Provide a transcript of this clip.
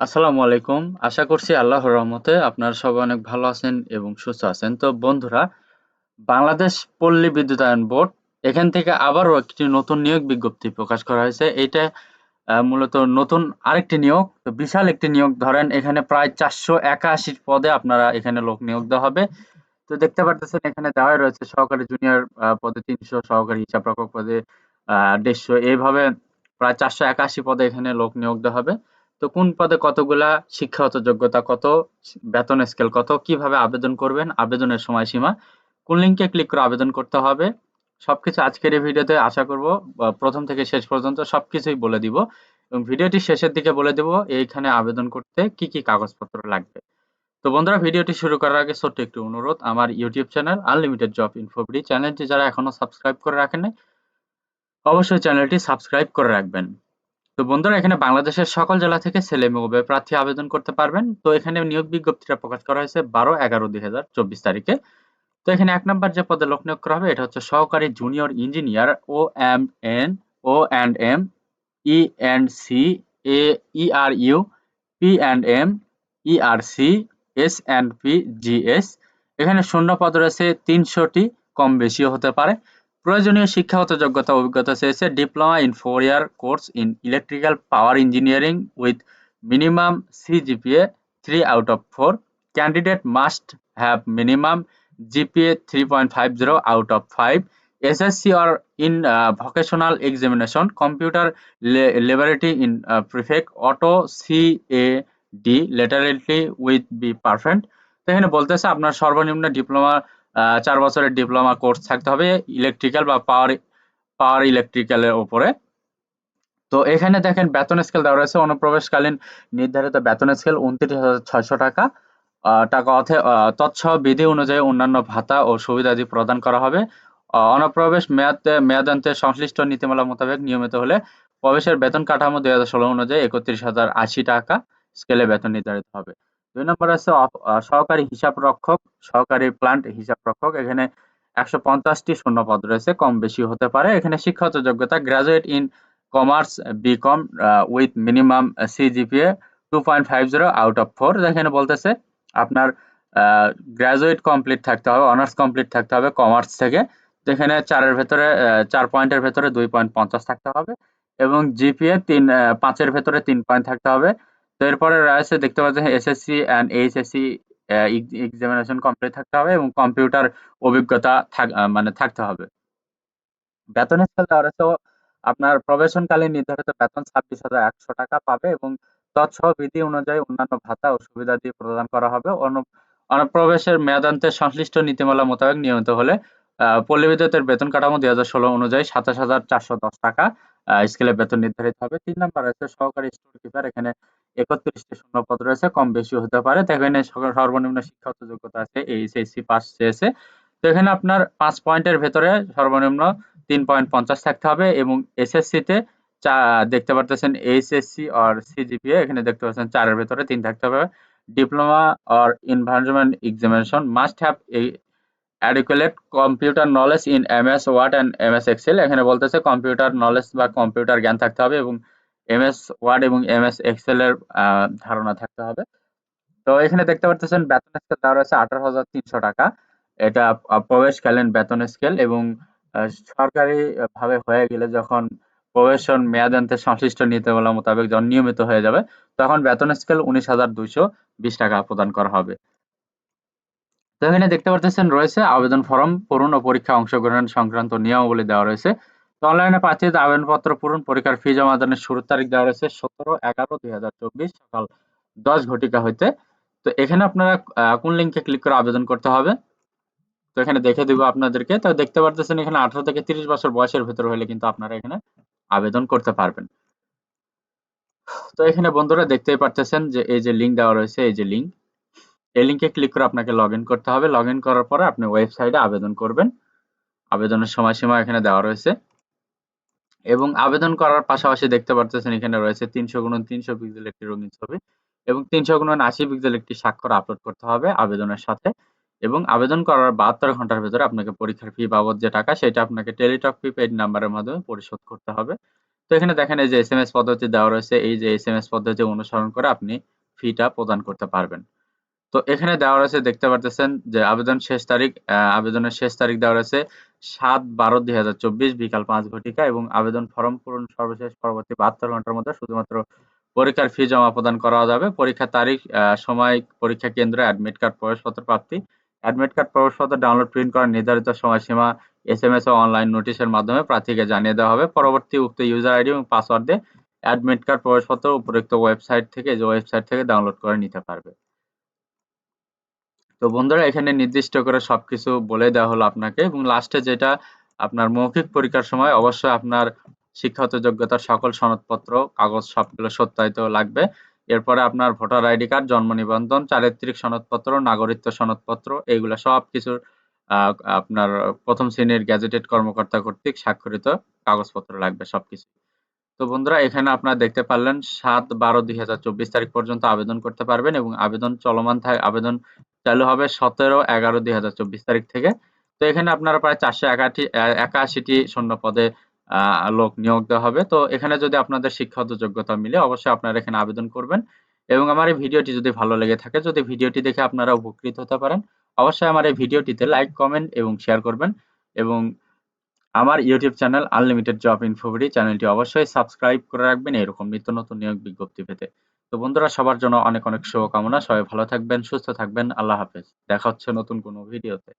আসসালামু আলাইকুম। আশা করছি আল্লাহর রহমতে আপনারা সবাই অনেক ভালো আছেন এবং সুস্থ আছেন। তো বন্ধুরা, বাংলাদেশ পল্লী বিদ্যুতায়ন বোর্ড এখান থেকে আবারও একটি নতুন নিয়োগ বিজ্ঞপ্তি প্রকাশ করা হয়েছে। এইটা আ মূলত নতুন আরেকটি নিয়োগ। তো বিশাল একটি নিয়োগ ধরেন এখানে প্রায় ৪৮১ পদে আপনারা এখানে লোক নিয়োগ দেওয়া হবে। তো দেখতে পারতেছেন এখানে দেওয়াই রয়েছে সহকারী জুনিয়র পদে ৩০০, সহকারী হিসাবরক্ষক পদে আ ১৫০ এইভাবে প্রায় ৪৮১ পদে এখানে লোক নিয়োগ দেওয়া হবে। তো কোন পদে কতগুলা শিক্ষাগত যোগ্যতা কত, বেতন স্কেল কত, কীভাবে আবেদন করবেন, আবেদনের সময়সীমা, কোন লিঙ্কে ক্লিক করে আবেদন করতে হবে, সবকিছু আজকের এই ভিডিওতে আশা করব প্রথম থেকে শেষ পর্যন্ত সবকিছুই বলে দিব এবং ভিডিওটি শেষের দিকে বলে দেব এইখানে আবেদন করতে কি কি কাগজপত্র লাগবে। তো বন্ধুরা ভিডিওটি শুরু করার আগে ছোট্ট একটি অনুরোধ আমার YouTube channel unlimited job InfoBD চ্যানেলটি যারা এখনও সাবস্ক্রাইব করে রাখেন অবশ্যই চ্যানেলটি সাবস্ক্রাইব করে রাখবেন। তো বন্ধুরা, এখানে বাংলাদেশের সকল জেলা থেকে ছেলে উভয় প্রার্থী আবেদন করতে পারবেন। তো এখানে নিয়োগ বিজ্ঞপ্তিটা প্রকাশ করা হয়েছে বারো এগারো দুই তারিখে। তো এখানে এক নম্বর যে পদে লোক নিয়োগ করা হবে, এটা হচ্ছে সহকারী junior engineer O M N, O and M, E and C, A E R U, P and M, E R C, S and P, G S এখানে শূন্য পদ রয়েছে, তিনশোটি কম বেশিও হতে পারে প্রয়োজনীয় শিক্ষাগত যোগ্যতা অভিজ্ঞতা চেয়েছে diploma in four year course in electrical power engineering with minimum CGPA three out of four candidate must have minimum GPA three point five zero out of five SSC or in vocational examination computer computer in prefect auto prefect, auto CAD laterally with be perfect. তো এখানে বলতেছে আপনার সর্বনিম্ন diploma চার বছরের diploma course থাকতে হবে electrical বা পাওয়ার পাওয়ার ইলেকট্রিক্যালের ওপরে তো এখানে দেখেন বেতন স্কেল দেওয়া রয়েছে, অনুপ্রবেশকালীন নির্ধারিত বেতন স্কেল উনত্রিশ হাজার ছয়শো টাকা। টাকা অর্থে তৎসহ বিধি অনুযায়ী অন্যান্য ভাতা ও সুবিধাদি প্রদান করা হবে। অনুপ্রবেশ মেয়াদ, মেয়াদান্তে সংশ্লিষ্ট নীতিমালা মোতাবেক নিয়মিত হলে প্রবেশের বেতন কাঠামো দুই হাজার ষোলো অনুযায়ী একত্রিশ হাজার আশি টাকা স্কেলে বেতন নির্ধারিত হবে। দুই নম্বর আছে সহকারী হিসাব রক্ষক, সহকারী প্লান্ট হিসাব রক্ষক। এখানে একশো পঞ্চাশটি শূন্য পদ রয়েছে, কম বেশি হতে পারে। এখানে শিক্ষাগত যোগ্যতা graduate in commerce BCom with minimum CGPA two point five zero out of four এখানে বলতেছে আপনার গ্রাজুয়েট কমপ্লিট থাকতে হবে অনার্স কমপ্লিট থাকতে হবে কমার্স থেকে। যেখানে চারের ভেতরে চার পয়েন্টের ভেতরে দুই পয়েন্ট পঞ্চাশ থাকতে হবে এবং জিপিএ তিন পাঁচের ভেতরে তিন পয়েন্ট থাকতে হবে। তো এরপরে রয়েছে, দেখতে পাচ্ছেন, SSC and HSC examination complete থাকতে হবে এবং কম্পিউটার অভিজ্ঞতা মানে থাকতে হবে। বেতন স্কেল দেওয়া আপনার প্রবেশনকালীন নির্ধারিত বেতন ছাব্বিশ হাজার একশো টাকা পাবে এবং তৎসহ বিধি অনুযায়ী অন্যান্য ভাতা ও সুবিধা দিয়ে প্রদান করা হবে। অনুপ্রবেশের মেয়াদান্তে সংশ্লিষ্ট নীতিমালা মোতাবেক নিয়মিত হলে পল্লী বিদ্যুতের বেতন কাঠামো দুই হাজার ষোলো অনুযায়ী সাতাশ হাজার চারশো দশ টাকা। স্কেলে বেতন নির্ধারিত হবে। তিন নাম্বার রয়েছে সহকারী স্টোর কিপার। এখানে একত্রিশটি শূন্য পদ রয়েছে, কম বেশি হতে পারে। তো এখানে সর্বনিম্ন শিক্ষাগত যোগ্যতা আছে, এইচএসসি পাস চেয়েছে। তো এখানে আপনার পাঁচ পয়েন্টের ভেতরে সর্বনিম্ন তিন পয়েন্ট পঞ্চাশ থাকতে হবে এবং এসএসসিতে চা, দেখতে পারতেছেন এইচএসসি আর সিজিপিএ। এখানে দেখতে পাচ্ছেন চারের ভেতরে তিন থাকতে হবে। Diploma or environment examination must have computer knowledge in MS Word and MS Excel এখানে বলতেছে কম্পিউটার নলেজ বা কম্পিউটার জ্ঞান থাকতে হবে এবং এমএস ওয়ার্ড এবং এমএস এক্সেলের ধারণা থাকতে হবে। তো এখানে দেখতে পাচ্ছেন বেতন স্কেল দেওয়া রয়েছে আঠারো হাজার তিনশো টাকা। এটা প্রবেশকালীন বেতন স্কেল এবং সরকারি ভাবে হয়ে গেলে যখন প্রবেশন মেয়াদান্তে সংশ্লিষ্ট নীতিমালা মোতাবেক যখন নিয়মিত হয়ে যাবে, তখন বেতন স্কেল উনিশ হাজার দুইশো বিশ টাকা প্রদান করা হবে। তো এখানে দেখতে পারতেছেন রয়েছে আবেদন ফর্ম পূরণ ও পরীক্ষা অংশগ্রহণ সংক্রান্ত নিয়মাবলী দেওয়া রয়েছে। তো অনলাইনে প্রার্থীদের আবেদনপত্র পূরণ, পরীক্ষার ফি জমা দানের শুরুর তারিখ দেওয়া রয়েছে সতেরো এগারো দুই হাজার চব্বিশ সকাল দশ ঘটিকা হইতে। তো এখানে আপনারা কোন লিঙ্কে ক্লিক করে আবেদন করতে হবে? তো এখানে দেখে দিব আপনাদেরকে। তো দেখতে পারতেছেন এখানে আঠারো থেকে তিরিশ বছর বয়সের ভেতর হলে কিন্তু আপনারা এখানে আবেদন করতে পারবেন। তো এখানে বন্ধুরা দেখতেই পারতেছেন যে এই যে লিঙ্ক দেওয়া রয়েছে, এই যে লিঙ্ক এই লিঙ্কে ক্লিক করে আপনাকে লগ করতে হবে। লগ করার পরে আপনি ওয়েবসাইটে আবেদন করবেন। আবেদনের সময়সীমা এখানে দেওয়া রয়েছে। এবং আবেদন করার পাশাপাশি দেখতে পারতেছেন এখানে রয়েছে তিনশো গুণ তিনশো পিক্সেল একটি রঙিন ছবি এবং তিনশো গুণন আশি পিক্সেল একটি স্বাক্ষর আপলোড করতে হবে আবেদনের সাথে। এবং আবেদন করার বাহাত্তর ঘণ্টার ভেতরে আপনাকে পরীক্ষার ফি বাবদ যে টাকা সেটা আপনাকে টেলিটক প্রিপেড নাম্বারের মাধ্যমে পরিশোধ করতে হবে। তো এখানে দেখেন এই যে এস এম এস পদ্ধতি দেওয়া রয়েছে। এই যে এস এম এস পদ্ধতি অনুসরণ করে আপনি ফিটা প্রদান করতে পারবেন। তো এখানে দেওয়া রয়েছে, দেখতে পারতেছেন যে আবেদন শেষ তারিখ আবেদনের শেষ তারিখ দেওয়া রয়েছে সাত বারো দুই হাজার চব্বিশ বিকাল পাঁচ ঘটিকা এবং আবেদন ফর্ম পূরণ সর্বশেষ পরবর্তী বাহাত্তর ঘণ্টার মধ্যে শুধুমাত্র পরীক্ষার ফি জমা প্রদান করা যাবে। পরীক্ষার তারিখ সময়, পরীক্ষা কেন্দ্র অ্যাডমিট কার্ড প্রবেশপত্র প্রাপ্তি। অ্যাডমিট কার্ড প্রবেশপত্র ডাউনলোড প্রিন্ট করার নির্ধারিত সময়সীমা এস এম এস ও অনলাইন নোটিশের মাধ্যমে প্রার্থীকে জানিয়ে দেওয়া হবে। পরবর্তী উক্ত ইউজার আইডি এবং পাসওয়ার্ড দিয়ে অ্যাডমিট কার্ড প্রবেশপত্র উপযুক্ত ওয়েবসাইট থেকে যে ওয়েবসাইট থেকে ডাউনলোড করে নিতে পারবে। তো বন্ধুরা, এখানে নির্দিষ্ট করে সবকিছু বলে দেওয়া হলো আপনাকে এবং লাস্টে যেটা আপনার মৌখিক পরীক্ষার সময় অবশ্যই আপনার শিক্ষাগত যোগ্যতার সকল সনদপত্র, কাগজ সবগুলো সত্যায়িত লাগবে। এরপরে আপনার ভোটার আইডি কার্ড, জন্ম নিবন্ধন, চারিত্রিক সনদপত্র, নাগরিকত্ব সনদপত্র, এইগুলো সব কিছুর আপনার প্রথম শ্রেণির গ্যাজেটেড কর্মকর্তা কর্তৃক স্বাক্ষরিত কাগজপত্র লাগবে সবকিছু। তো বন্ধুরা, এখানে আপনারা দেখতে পারলেন সাত বারো দুই হাজার চব্বিশ তারিখ পর্যন্ত আবেদন করতে পারবেন এবং আবেদন চলমান থাকে আবেদন চালু হবে সতেরো এগারো দুই হাজার চব্বিশ তারিখ থেকে। তো এখানে আপনারা প্রায় চারশো একাশি একাশিটি শূন্য পদে লোক নিয়োগ দেওয়া হবে। তো এখানে যদি আপনাদের শিক্ষাগত যোগ্যতা মিলে অবশ্যই আপনারা এখানে আবেদন করবেন। এবং আমার এই ভিডিওটি যদি ভালো লেগে থাকে, যদি ভিডিওটি দেখে আপনারা উপকৃত হতে পারেন, অবশ্যই আমার এই ভিডিওটিতে লাইক, কমেন্ট এবং শেয়ার করবেন। এবং আমার YouTube channel unlimited job InfoBD চ্যানেলটি অবশ্যই সাবস্ক্রাইব করে রাখবেন। এরকম নিত্য নতুন নিয়োগ বিজ্ঞপ্তি পেতে। তো বন্ধুরা, সবার জন্য অনেক অনেক শুভকামনা। সবাই ভালো থাকবেন, সুস্থ থাকবেন। আল্লাহ হাফেজ। দেখা হচ্ছে নতুন কোনো ভিডিওতে